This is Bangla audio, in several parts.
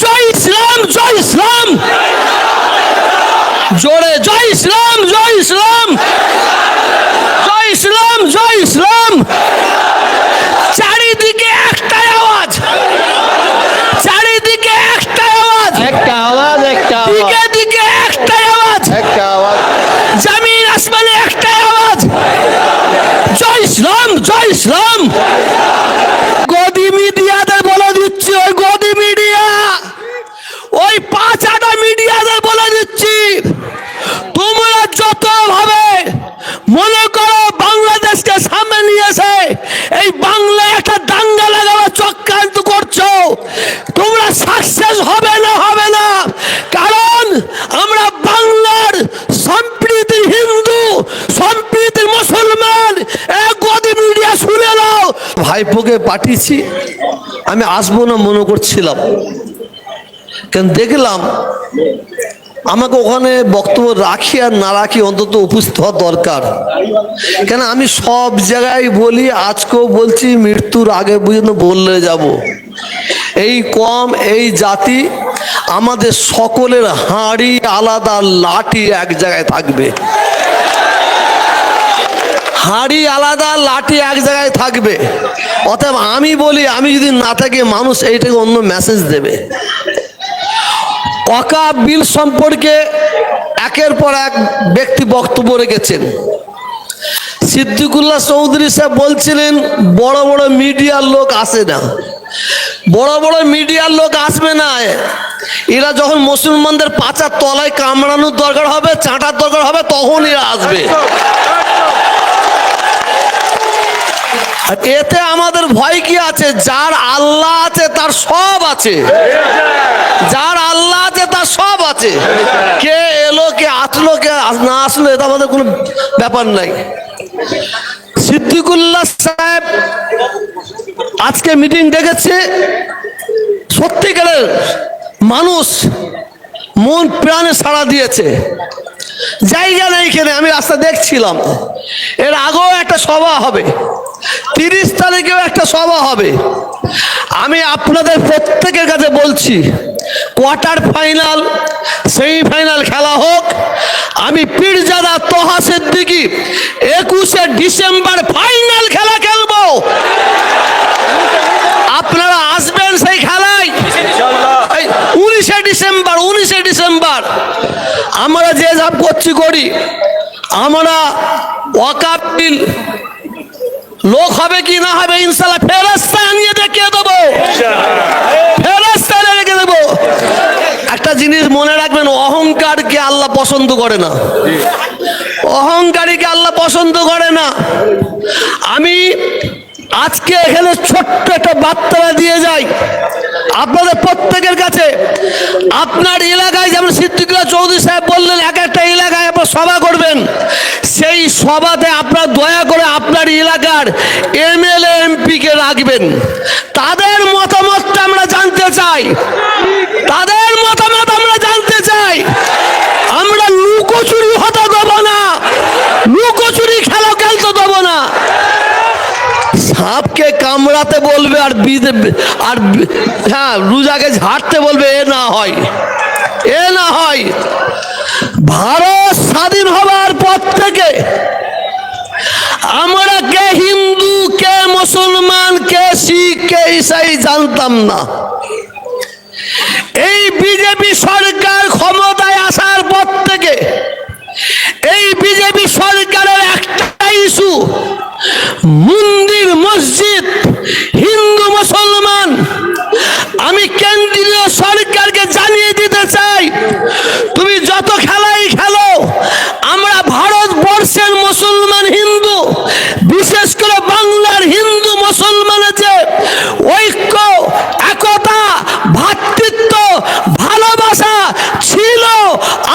জয় ইসলাম জয় ইসলাম। জোরে জয় ইসলাম জয় ইসলাম। জয় ইসলাম জয় ইসলাম। চারিদিকে একটাই আওয়াজ। চারিদিকে একটাই আওয়াজ। একটা আওয়াজ একটা আওয়াজ। দিকে দিকে একটাই আওয়াজ। একটা আওয়াজ। জমিন আসমানে একটাই আওয়াজ। জয় ইসলাম জয় ইসলাম। সাকসেস হবে না হবে না। কারণ আমরা বাংলার সম্প্রীতি হিন্দু, সম্প্রীতি মুসলমান। এক গদি মিডিয়া, শুনে নাও। ভাইপোকে পাঠিয়েছি। আমি আসব না মনে করছিলাম। কেন দেখলাম, আমাকে ওখানে বক্তব্য রাখি আর না রাখি অন্তত উপস্থিত হওয়া দরকার। কেন আমি সব জায়গায় বলি, আজকেও বলছি, মৃত্যুর আগে পর্যন্ত বললে যাব। এই কম, এই জাতি আমাদের সকলের হাঁড়ি আলাদা, লাঠি এক জায়গায় থাকবে। হাঁড়ি আলাদা, লাঠি এক জায়গায় থাকবে। অতএব আমি বলি, আমি যদি না থাকি, মানুষ এইটাকে অন্য মেসেজ দেবে। অকাপ বিল সম্পর্কে একের পর এক ব্যক্তি বক্তব্য রেখেছেন। সিদ্দিকুল্লাহ চৌধুরী সাহেব বলছিলেন, বড় বড় মিডিয়ার লোক আসে না। বড় বড় মিডিয়ার লোক আসবে না। এরা যখন মুসলমানদের পাচার তলায় কামড়ানোর দরকার হবে, চাটার দরকার হবে, তখন এরা আসবে। আর এতে আমাদের ভয় কি আছে? যার আল্লাহ আছে, তার সব আছে। যার আল্লাহ আছে, তার সব আছে। কে এলো, কে আসলো, কে না আসলো, এটা আমাদের কোনো ব্যাপার নাই। সিদ্দিকুল্লাহ সাহেব আজকে মিটিং ডেকেছে, সত্যিকারের মানুষ মন প্রাণে সাড়া দিয়েছে। জায়গা নেই এখানে, আমি রাস্তা দেখছিলাম। এর আগেও একটা সভা হবে, তিরিশ তারিখেও একটা সভা হবে। আমি আপনাদের প্রত্যেকের কাছে বলছি, কোয়ার্টার ফাইনাল, সেমিফাইনাল খেলা হোক। আমি পীরজাদা তোহা সিদ্দিকি একুশে ডিসেম্বর ফাইনাল খেলা খেলব আপনারা আসবেন সেই খেলায় এই উনিশে ডিসেম্বর উনিশে ডিসেম্বর। আমরা যে যা করছি করি, আমরা ওয়াকাপ বিল লোক হবে কি না হবে, ইনশাল্লাহ ফেরস্তা নিয়ে দেখিয়ে দেবো। ফেরস্তা রেখে দেবো। একটা জিনিস মনে রাখবেন, অহংকারকে আল্লাহ পছন্দ করে না। অহংকারীকে আল্লাহ পছন্দ করে না। আমি আজকে এখানে ছোট্ট একটা বার্তা দিয়ে যাই। আপনাদের প্রত্যেকের কাছে আপনার এলাকায় চৌধুরী সাহেব বললেন, এক একটা এলাকায় আপনার সভা করবেন। সেই সভাতে আপনার দয়া করে আপনার এলাকার এমএলএ, এমপিকে রাখবেন। তাদের মতামতটা আমরা জানতে চাই। তাদের মতামত আমরা জানতে চাই। আমরা লুকোচুরি হতে দেবো না। লুকোচুরি খেলা খেলতে দেবো না। সাপকে কামড়াতে বলবে আর বিদে- আর হ্যাঁ রুজাকে ঝাড়তে বলবে, এ না হয়। এ না হয়, ভারত স্বাধীন হবার পর থেকে আমরা কে হিন্দু, কে মুসলমান, কে শিখ, কে ইসাই জানতাম না। এই বিজেপি সরকার ক্ষমতায় আসার পর থেকে এই বিজেপি সরকারের একটা ইস্যু, মন্দির, মসজিদ, হিন্দু, মুসলমান, আমি কেন্দ্রীয় সরকারকে জানিয়ে দিতে চাই তুমি যত খেলাই খেলো আমরা ভারতবর্ষের মুসলমান হিন্দু বিশেষ করে বাংলার হিন্দু মুসলমানের যে ঐক্য একতা ভ্রাতৃত্ব ভালোবাসা ছিল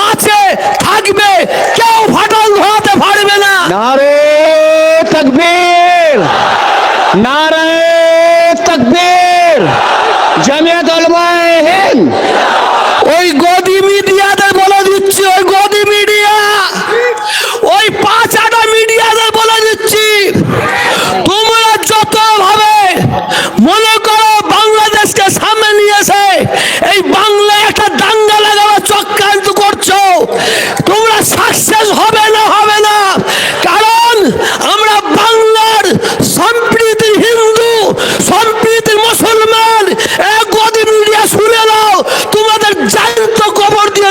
আছে থাকবে কেউ ফাটল ধরাতে পারবে না নারে তকবীর নারে তকবীর জামিয়াত উলামায়ে হিন্দ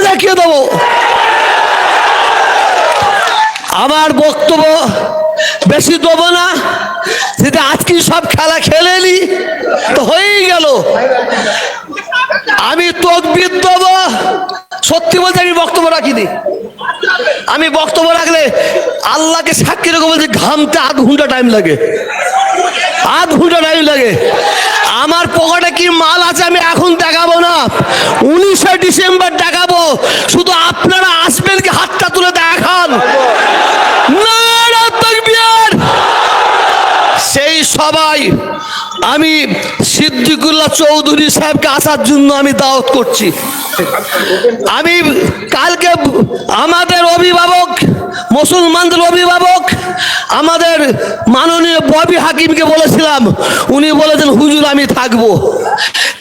দেখিয়ে দেবো। আমার বক্তব্য বেশি দেবো না। যেটা আজকে সব খেলা খেলে নি, তো হয়েই গেল। আমি তকবির দেব। সত্যি বলতে আমি বক্তব্য রাখিনি। আমি বক্তব্য রাখলে আল্লাহকে সাক্ষী রেখে বলছি, ঘামতে আধ ঘণ্টা টাইম লাগে। আধ ঘণ্টা টাইম লাগে। আমার পকেটে কি মাল আছে আমি এখন দেখাবো না উনিশে ডিসেম্বর দেখাবো শুধু আপনারা আসবেন কি হাতটা তুলে দেখান নারা তাকবীর সেই সবাই আমি সিদ্দিকুল্লাহ চৌধুরী সাহেবকে আসার জন্য আমি দাওয়াত করছি। আমি কালকে আমাদের অভিভাবক, মুসলমানদের অভিভাবক, আমাদের মাননীয় ববি হাকিমকে বলেছিলাম, উনি বলেছেন, হুজুর, আমি থাকব।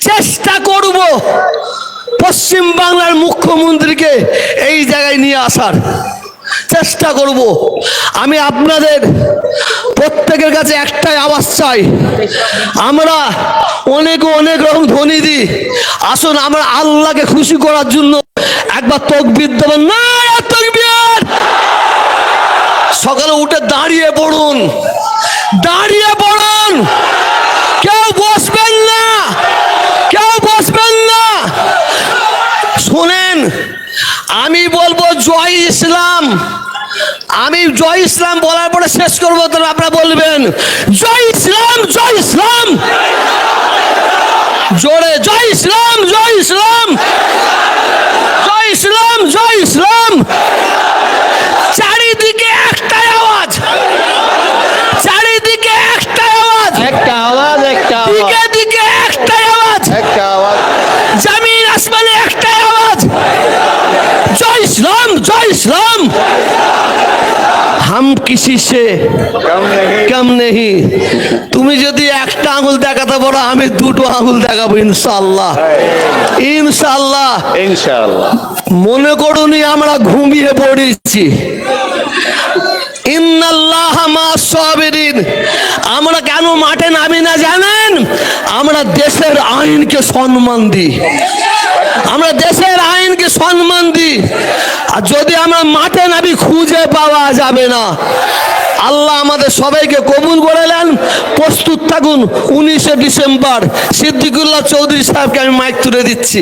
চেষ্টা করব পশ্চিম বাংলার মুখ্যমন্ত্রীকে এই জায়গায় নিয়ে আসার। চেষ্টা করব। আমি আপনাদের প্রত্যেকের কাছে একটাই আওয়াজ চাই। আমরা অনেক অনেক রকম ধ্বনি দিই। আসুন, আমরা আল্লাহকে খুশি করার জন্য একবার তকবির দেবেন না সকালে উঠে দাঁড়িয়ে পড়ুন। দাঁড়িয়ে পড়ুন। কেউ বসবেন না। কেউ বসবেন না। শোনেন, আমি বলব জয় ইসলাম। আমি জয় ইসলাম বলার পরে শেষ করব আপনারা বলবেন জয় ইসলাম জয় ইসলাম। জোরে জয় ইসলাম জয় ইসলাম জয় ইসলাম জয় ইসলাম চারিদিকে একটাই আওয়াজ চারিদিকে একটাই আওয়াজ একটা আওয়াজ একটা আওয়াজ দিকে দিকে একটাই আওয়াজ একটা আওয়াজ জমিন আসমানে একটাই আওয়াজ জয় ইসলাম জয় ইসলাম হাম কিসি সে কম নেই তুমি যদি একটা আঙুল দেখাতে পারো আমি দুটো আঙুল দেখাবো ইনশাল্লাহ ইনশাল্লাহ ইনশাআল্লাহ। মনে করুনি আমরা ঘুমিয়ে পড়েছি। আমরা কেন মাঠে নামি না জানেন? আমরা দেশের আইনকে সম্মান দিই আমরা দেশের আইনকে সম্মান দিই আর যদি আমরা মাঠে নাবি খুঁজে পাওয়া যাবে না, আল্লাহ আমাদের সবাইকে কবুল করে নেন। প্রস্তুত থাকুন, উনিশে ডিসেম্বর সিদ্দিকুল্লাহ চৌধুরী সাহেবকে আমি মাইক তুলে দিচ্ছি।